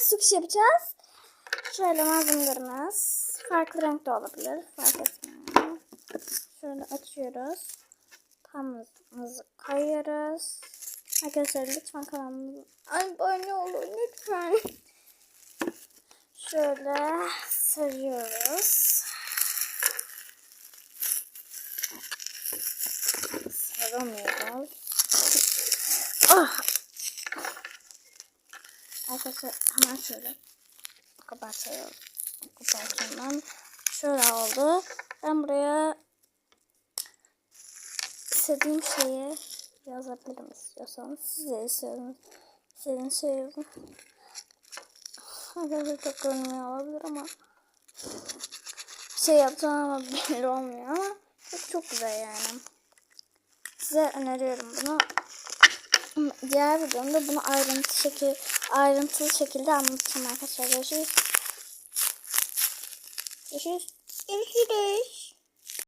sukuş yapacağız. Şöyle malzemelerimiz farklı renkte olabilir. Fark etmiyor. Şöyle açıyoruz. Pamukumuzu koyuyoruz. Arkadaşlar lütfen kanalımıza abone olun lütfen. Şöyle sarıyoruz. Saramıyoruz. Ah! Arkadaşlar hemen şöyle kapatıyorum. Kapatıyorum. Şöyle oldu. Ben buraya istediğim şeyi yazabilirim istiyorsanız. Siz de istiyorsanız. İstediğiniz şeyi yazın. Arkadaşlar çok görünmüyor olabilir ama şey yapacağım ama belli olmuyor ama çok çok güzel yani. Size öneriyorum bunu. Diğer videomda bunu ayrıntı şekil, ayrıntılı şekilde anlatacağım arkadaşlar. Görüşürüz. Görüşürüz. Görüşürüz.